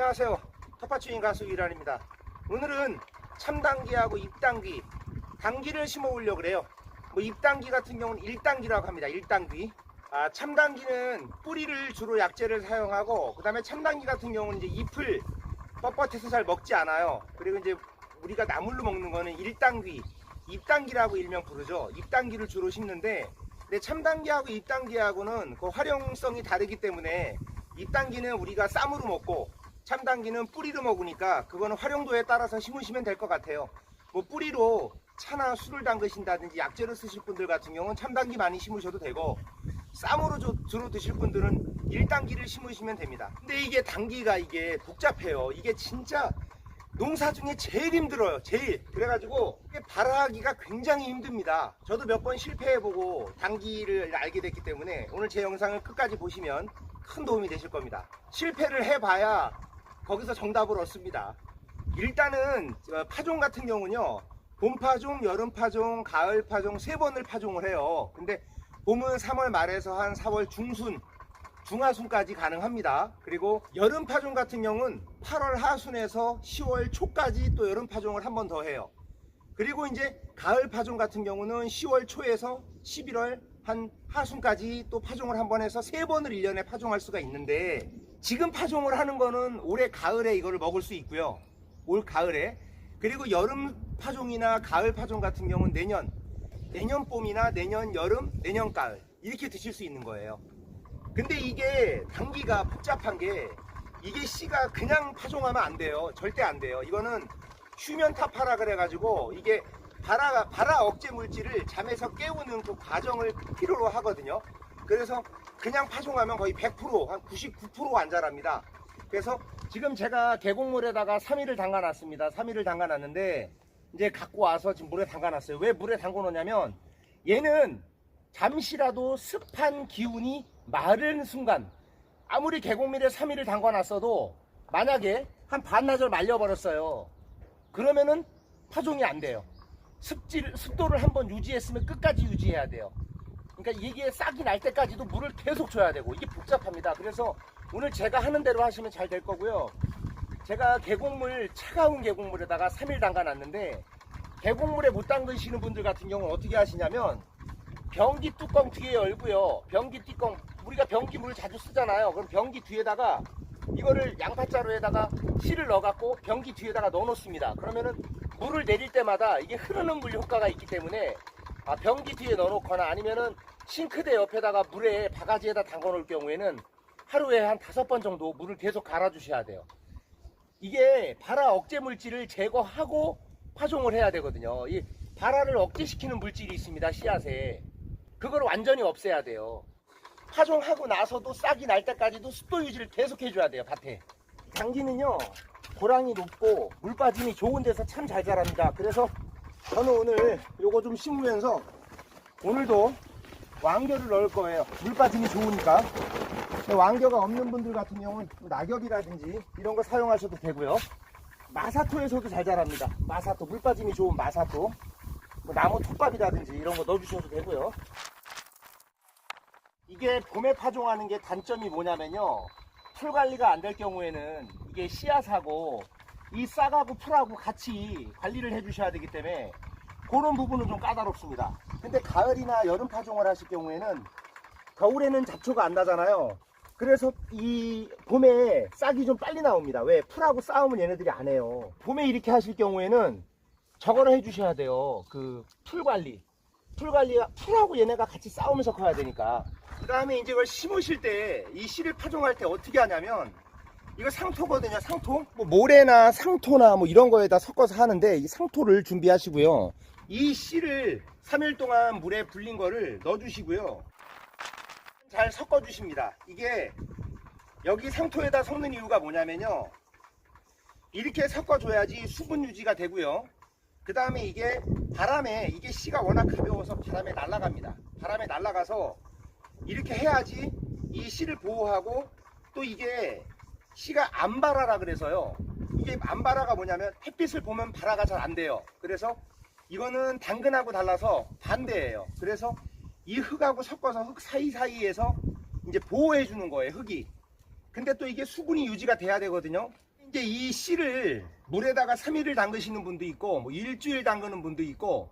안녕하세요. 텃밭주인 가수 이란입니다. 오늘은 참당귀하고 잎당귀, 당귀를 심어 보려고 그래요. 뭐 잎당귀 같은 경우는 일당귀라고 합니다. 일당귀. 아, 참당귀는 뿌리를 주로 약재를 사용하고 그 다음에 참당귀 같은 경우는 이제 잎을 뻣뻣해서 잘 먹지 않아요. 그리고 이제 우리가 나물로 먹는 거는 일당귀, 잎당귀라고 일명 부르죠. 잎당귀를 주로 심는데 근데 참당귀하고 잎당귀하고는 그 활용성이 다르기 때문에 잎당귀는 우리가 쌈으로 먹고 참당귀는 뿌리로 먹으니까 그거는 활용도에 따라서 심으시면 될 것 같아요. 뭐 뿌리로 차나 술을 담그신다든지 약재로 쓰실 분들 같은 경우는 참당귀 많이 심으셔도 되고 쌈으로 주- 주로 드실 분들은 일당귀를 심으시면 됩니다. 근데 이게 당귀가 이게 복잡해요. 이게 진짜 농사 중에 제일 힘들어요. 제일. 그래가지고 발화하기가 굉장히 힘듭니다. 저도 몇 번 실패해보고 당귀를 알게 됐기 때문에 오늘 제 영상을 끝까지 보시면 큰 도움이 되실 겁니다. 실패를 해봐야 거기서 정답을 얻습니다. 일단은 어, 파종 같은 경우는요. 봄 파종, 여름 파종, 가을 파종 세 번을 파종을 해요. 근데 봄은 3월 말에서 한 4월 중순, 중하순까지 가능합니다. 그리고 여름 파종 같은 경우는 8월 하순에서 10월 초까지 또 여름 파종을 한 번 더 해요. 그리고 이제 가을 파종 같은 경우는 10월 초에서 11월 한 하순까지 또 파종을 한 번 해서 세 번을 1년에 파종할 수가 있는데 지금 파종을 하는 거는 올해 가을에 이거를 먹을 수 있고요. 올 가을에. 그리고 여름 파종이나 가을 파종 같은 경우는 내년, 내년 봄이나 내년 여름, 내년 가을 이렇게 드실 수 있는 거예요. 근데 이게 당기가 복잡한 게 이게 씨가 그냥 파종하면 안 돼요. 절대 안 돼요. 이거는 휴면 타파라 그래가지고 이게 발화, 발화 억제 물질을 잠에서 깨우는 그 과정을 필요로 하거든요. 그래서 그냥 파종하면 거의 100%, 한 99%안 자랍니다. 그래서 지금 제가 계곡물에다가 3일을 담가놨습니다. 3일을 담가놨는데 이제 갖고 와서 지금 물에 담가놨어요. 왜 물에 담궈놓냐면 얘는 잠시라도 습한 기운이 마른 순간 아무리 계곡물에 3일을 담가놨어도 만약에 한 반나절 말려버렸어요. 그러면은 파종이 안 돼요. 습질, 습도를 한번 유지했으면 끝까지 유지해야 돼요. 그러니까 이게 싹이 날 때까지도 물을 계속 줘야 되고 이게 복잡합니다. 그래서 오늘 제가 하는 대로 하시면 잘 될 거고요. 제가 계곡물 차가운 계곡물에다가 3일 담가 놨는데 계곡물에 못 담그시는 분들 같은 경우는 어떻게 하시냐면 변기 뚜껑 뒤에 열고요. 변기 뚜껑 우리가 변기 물 자주 쓰잖아요. 그럼 변기 뒤에다가 이거를 양파자루에다가 실을 넣어갖고 변기 뒤에다가 넣어놓습니다. 그러면은 물을 내릴 때마다 이게 흐르는 물 효과가 있기 때문에 아, 변기 뒤에 넣어놓거나 아니면은 싱크대 옆에다가 물에 바가지에다 담궈 놓을 경우에는 하루에 한 다섯 번 정도 물을 계속 갈아 주셔야 돼요. 이게 발화 억제 물질을 제거하고 파종을 해야 되거든요. 이 발화를 억제시키는 물질이 있습니다. 씨앗에. 그걸 완전히 없애야 돼요. 파종하고 나서도 싹이 날 때까지도 습도 유지를 계속 해줘야 돼요. 밭에. 당기는요. 고랑이 높고 물 빠짐이 좋은 데서 참 잘 자랍니다. 그래서 저는 오늘 요거 좀 심으면서 오늘도 왕겨를 넣을 거예요. 물 빠짐이 좋으니까. 왕겨가 없는 분들 같은 경우는 뭐 낙엽이라든지 이런 거 사용하셔도 되고요. 마사토에서도 잘 자랍니다. 마사토, 물 빠짐이 좋은 마사토. 뭐 나무 톱밥이라든지 이런 거 넣어주셔도 되고요. 이게 봄에 파종하는 게 단점이 뭐냐면요. 풀 관리가 안 될 경우에는 이게 씨앗하고 이 싹하고 풀하고 같이 관리를 해주셔야 되기 때문에 그런 부분은 좀 까다롭습니다. 근데 가을이나 여름 파종을 하실 경우에는 겨울에는 잡초가 안 나잖아요. 그래서 이 봄에 싹이 좀 빨리 나옵니다. 왜? 풀하고 싸우면 얘네들이 안 해요. 봄에 이렇게 하실 경우에는 저거를 해주셔야 돼요. 그 풀 관리. 풀 관리가 풀하고 얘네가 같이 싸우면서 커야 되니까. 그 다음에 이제 이걸 심으실 때 이 씨를 파종할 때 어떻게 하냐면 이거 상토거든요. 상토. 뭐 모래나 상토나 뭐 이런 거에다 섞어서 하는데 이 상토를 준비하시고요. 이 씨를 3일 동안 물에 불린 거를 넣어주시고요. 잘 섞어주십니다. 이게 여기 상토에다 섞는 이유가 뭐냐면요. 이렇게 섞어줘야지 수분 유지가 되고요. 그 다음에 이게 바람에 이게 씨가 워낙 가벼워서 바람에 날아갑니다. 바람에 날아가서 이렇게 해야지 이 씨를 보호하고 또 이게 씨가 안 발아라 그래서요. 이게 안 발아가 뭐냐면 햇빛을 보면 발아가 잘 안 돼요. 그래서 이거는 당근하고 달라서 반대예요. 그래서 이 흙하고 섞어서 흙 사이사이에서 이제 보호해 주는 거예요, 흙이. 근데 또 이게 수분이 유지가 돼야 되거든요. 이제 이 씨를 물에다가 3일을 담그시는 분도 있고 뭐 일주일 담그는 분도 있고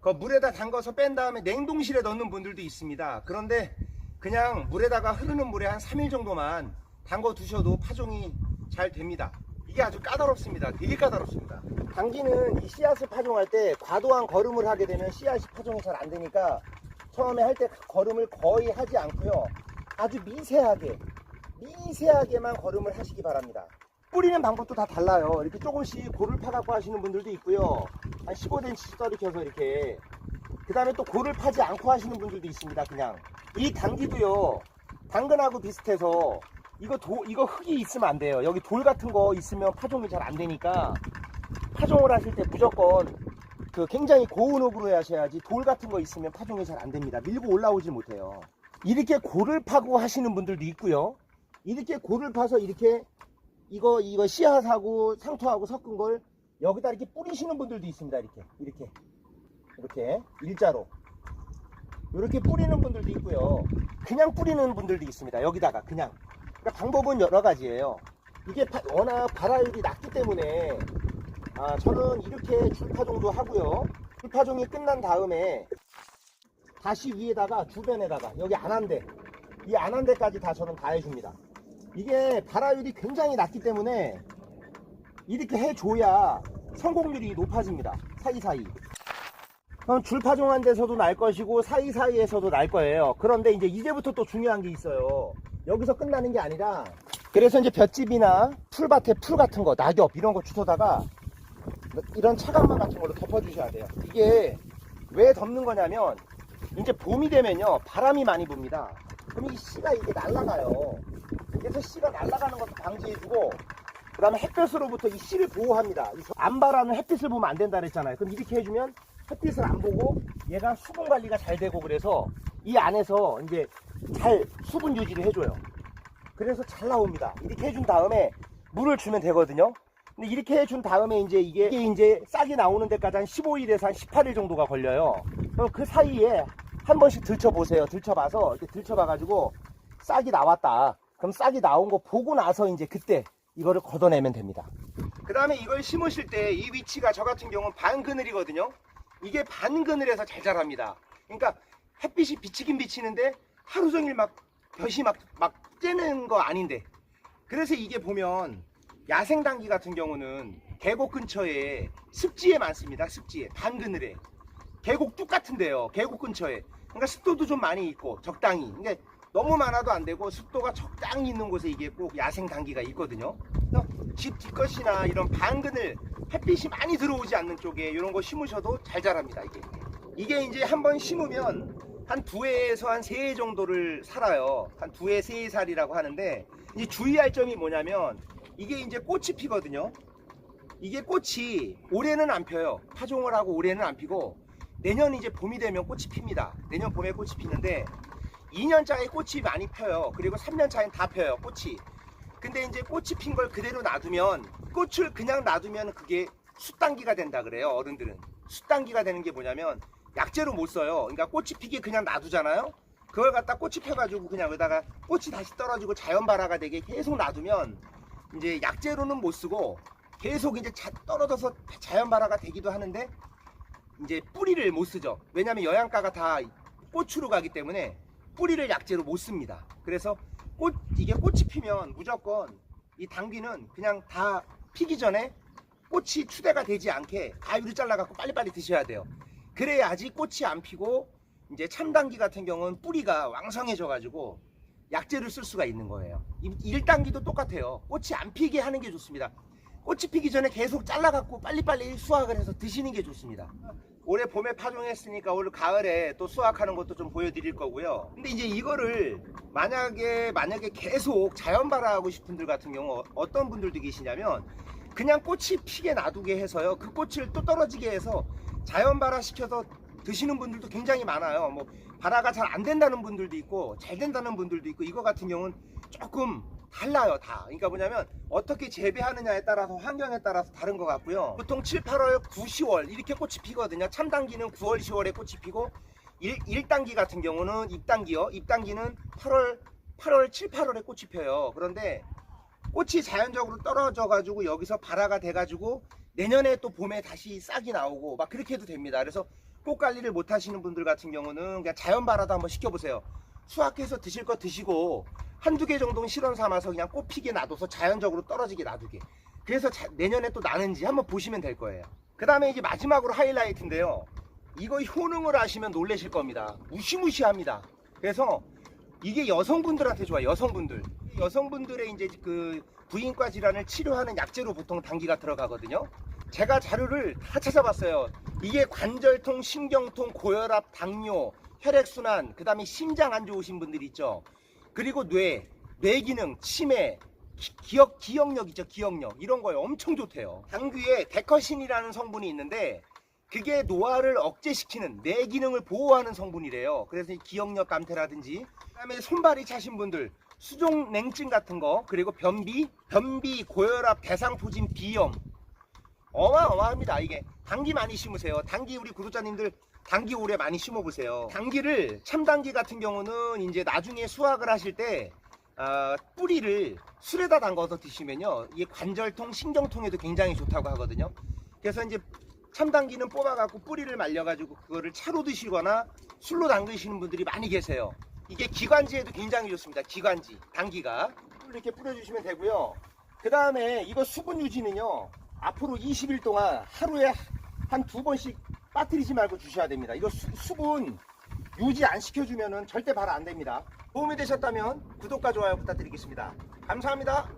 그 물에다 담가서 뺀 다음에 냉동실에 넣는 분들도 있습니다. 그런데 그냥 물에다가 흐르는 물에 한 3일 정도만 담궈 두셔도 파종이 잘 됩니다. 이게 아주 까다롭습니다. 되게 까다롭습니다. 당기는 이 씨앗을 파종할 때 과도한 걸음을 하게 되면 씨앗이 파종이 잘 안 되니까 처음에 할 때 걸음을 거의 하지 않고요. 아주 미세하게, 미세하게만 걸음을 하시기 바랍니다. 뿌리는 방법도 다 달라요. 이렇게 조금씩 골을 파갖고 하시는 분들도 있고요. 한 15cm 썰이켜서 이렇게. 그 다음에 또 골을 파지 않고 하시는 분들도 있습니다. 그냥. 이 당기도요. 당근하고 비슷해서 이거 도, 이거 흙이 있으면 안 돼요. 여기 돌 같은 거 있으면 파종이 잘 안 되니까 파종을 하실 때 무조건 그 굉장히 고운 흙으로 하셔야지 돌 같은 거 있으면 파종이 잘 안 됩니다. 밀고 올라오지 못해요. 이렇게 골을 파고 하시는 분들도 있고요. 이렇게 골을 파서 이렇게 이거 이거 씨앗하고 상토하고 섞은 걸 여기다 이렇게 뿌리시는 분들도 있습니다. 이렇게 이렇게 이렇게 일자로 이렇게 뿌리는 분들도 있고요. 그냥 뿌리는 분들도 있습니다. 여기다가 그냥 그러니까 방법은 여러 가지예요. 이게 파- 워낙 발화율이 낮기 때문에 아, 저는 이렇게 줄파종도 하고요. 줄파종이 끝난 다음에 다시 위에다가 주변에다가 여기 안한대 이 안한대까지 다 저는 다 해줍니다. 이게 발화율이 굉장히 낮기 때문에 이렇게 해줘야 성공률이 높아집니다. 사이사이. 그럼 줄파종한 데서도 날 것이고 사이사이에서도 날 거예요. 그런데 이제 이제부터 또 중요한 게 있어요. 여기서 끝나는 게 아니라 그래서 이제 볏짚이나 풀밭에 풀 같은 거, 낙엽 이런 거 주워다가 이런 차간망 같은 걸로 덮어주셔야 돼요. 이게 왜 덮는 거냐면 이제 봄이 되면요 바람이 많이 붑니다. 그럼 이 씨가 이게 날아가요. 그래서 씨가 날아가는 것도 방지해주고 그 다음에 햇볕으로부터 이 씨를 보호합니다. 이안 바라는 햇빛을 보면 안 된다 그랬잖아요. 그럼 이렇게 해주면 햇빛을 안 보고 얘가 수분 관리가 잘 되고 그래서 이 안에서 이제 잘 수분 유지를 해줘요. 그래서 잘 나옵니다. 이렇게 해준 다음에 물을 주면 되거든요. 근데 이렇게 해준 다음에 이제 이게, 이게 이제 싹이 나오는 데까지 한 15일에서 한 18일 정도가 걸려요. 그럼 그 사이에 한 번씩 들춰보세요. 들춰봐서 이렇게 들춰봐가지고 싹이 나왔다. 그럼 싹이 나온 거 보고 나서 이제 그때 이거를 걷어내면 됩니다. 그 다음에 이걸 심으실 때 이 위치가 저 같은 경우는 반그늘이거든요. 이게 반그늘에서 잘 자랍니다. 그러니까 햇빛이 비치긴 비치는데 하루 종일 막 볕이 막, 막 쬐는 거 아닌데. 그래서 이게 보면 야생당기 같은 경우는 계곡 근처에 습지에 많습니다. 습지에. 반그늘에. 계곡 뚝 같은데요. 계곡 근처에. 그러니까 습도도 좀 많이 있고 적당히. 그러니까 너무 많아도 안 되고 습도가 적당히 있는 곳에 이게 꼭 야생 당기가 있거든요. 집 뒷것이나 이런 반그늘 햇빛이 많이 들어오지 않는 쪽에 이런 거 심으셔도 잘 자랍니다. 이게 이게 이제 한번 심으면 한 두 해에서 한 세 해 정도를 살아요. 한 두 해, 세 해 살이라고 하는데 이제 주의할 점이 뭐냐면 이게 이제 꽃이 피거든요. 이게 꽃이 올해는 안 펴요. 파종을 하고 올해는 안 피고 내년 이제 봄이 되면 꽃이 핍니다. 내년 봄에 꽃이 피는데 2년짜리 꽃이 많이 펴요. 그리고 3년 차엔 다 펴요. 꽃이. 근데 이제 꽃이 핀 걸 그대로 놔두면 꽃을 그냥 놔두면 그게 숯단기가 된다 그래요. 어른들은. 숯단기가 되는 게 뭐냐면 약재로 못 써요. 그러니까 꽃이 피게 그냥 놔두잖아요. 그걸 갖다 꽃이 펴가지고 그냥 여기다가 꽃이 다시 떨어지고 자연 발화가 되게 계속 놔두면 이제 약재로는 못 쓰고 계속 이제 자- 떨어져서 자연 발화가 되기도 하는데 이제 뿌리를 못 쓰죠. 왜냐하면 영양가가 다 꽃으로 가기 때문에 뿌리를 약재로 못 씁니다. 그래서 꽃 이게 꽃이 피면 무조건 이 당귀는 그냥 다 피기 전에 꽃이 추대가 되지 않게 가위로 잘라갖고 빨리빨리 드셔야 돼요. 그래야지 꽃이 안 피고 이제 참당귀 같은 경우는 뿌리가 왕성해져 가지고 약재를 쓸 수가 있는 거예요. 이- 일당귀도 똑같아요. 꽃이 안 피게 하는 게 좋습니다. 꽃이 피기 전에 계속 잘라갖고 빨리빨리 수확을 해서 드시는 게 좋습니다. 올해 봄에 파종했으니까 올 가을에 또 수확하는 것도 좀 보여드릴 거고요. 근데 이제 이거를 만약에 만약에 계속 자연 발화하고 싶은 분들 같은 경우 어떤 분들도 계시냐면 그냥 꽃이 피게 놔두게 해서요. 그 꽃을 또 떨어지게 해서 자연 발화 시켜서 드시는 분들도 굉장히 많아요. 뭐 발화가 잘 안 된다는 분들도 있고 잘 된다는 분들도 있고 이거 같은 경우는 조금 달라요 다. 그러니까 뭐냐면 어떻게 재배하느냐에 따라서 환경에 따라서 다른 것 같고요. 보통 7, 8월, 9, 10월 이렇게 꽃이 피거든요. 참당기는 9월, 10월에 꽃이 피고 1, 1단기 같은 경우는 입단기요. 입단기는 8월, 8월, 7, 8월에 꽃이 펴요. 그런데 꽃이 자연적으로 떨어져 가지고 여기서 발화가 돼 가지고 내년에 또 봄에 다시 싹이 나오고 막 그렇게 해도 됩니다. 그래서 꽃 관리를 못 하시는 분들 같은 경우는 그냥 자연 발화도 한번 시켜보세요. 수확해서 드실 거 드시고 한두 개 정도는 실험 삼아서 그냥 꽃 피게 놔둬서 자연적으로 떨어지게 놔두게. 그래서 자- 내년에 또 나는지 한번 보시면 될 거예요. 그 다음에 이제 마지막으로 하이라이트인데요. 이거 효능을 아시면 놀라실 겁니다. 무시무시합니다. 그래서 이게 여성분들한테 좋아요. 여성분들. 여성분들의 이제 그 부인과 질환을 치료하는 약재로 보통 당기가 들어가거든요. 제가 자료를 다 찾아봤어요. 이게 관절통, 신경통, 고혈압, 당뇨, 혈액순환, 그 다음에 심장 안 좋으신 분들 있죠. 그리고 뇌, 뇌 기능, 치매, 기- 기억, 기억력 있죠. 기억력. 이런 거에 엄청 좋대요. 당귀에 데커신이라는 성분이 있는데 그게 노화를 억제시키는 뇌 기능을 보호하는 성분이래요. 그래서 이 기억력 감퇴라든지 그다음에 손발이 차신 분들 수종 냉증 같은 거 그리고 변비, 변비, 고혈압, 대상포진, 비염 어마어마합니다. 이게 당귀 많이 심으세요. 당귀 우리 구독자님들 당귀 올해 많이 심어보세요. 당귀를 참당귀 같은 경우는 이제 나중에 수확을 하실 때 아, 뿌리를 술에다 담가서 드시면요 이게 관절통, 신경통에도 굉장히 좋다고 하거든요. 그래서 이제 참당귀는 뽑아갖고 뿌리를 말려가지고 그거를 차로 드시거나 술로 담그시는 분들이 많이 계세요. 이게 기관지에도 굉장히 좋습니다. 기관지, 당귀가 이렇게 뿌려주시면 되고요. 그 다음에 이거 수분 유지는요 앞으로 20일 동안 하루에 한 두 번씩 빠뜨리지 말고 주셔야 됩니다. 이거 수, 수분 유지 안 시켜주면은 절대 발 안 됩니다. 도움이 되셨다면 구독과 좋아요 부탁드리겠습니다. 감사합니다.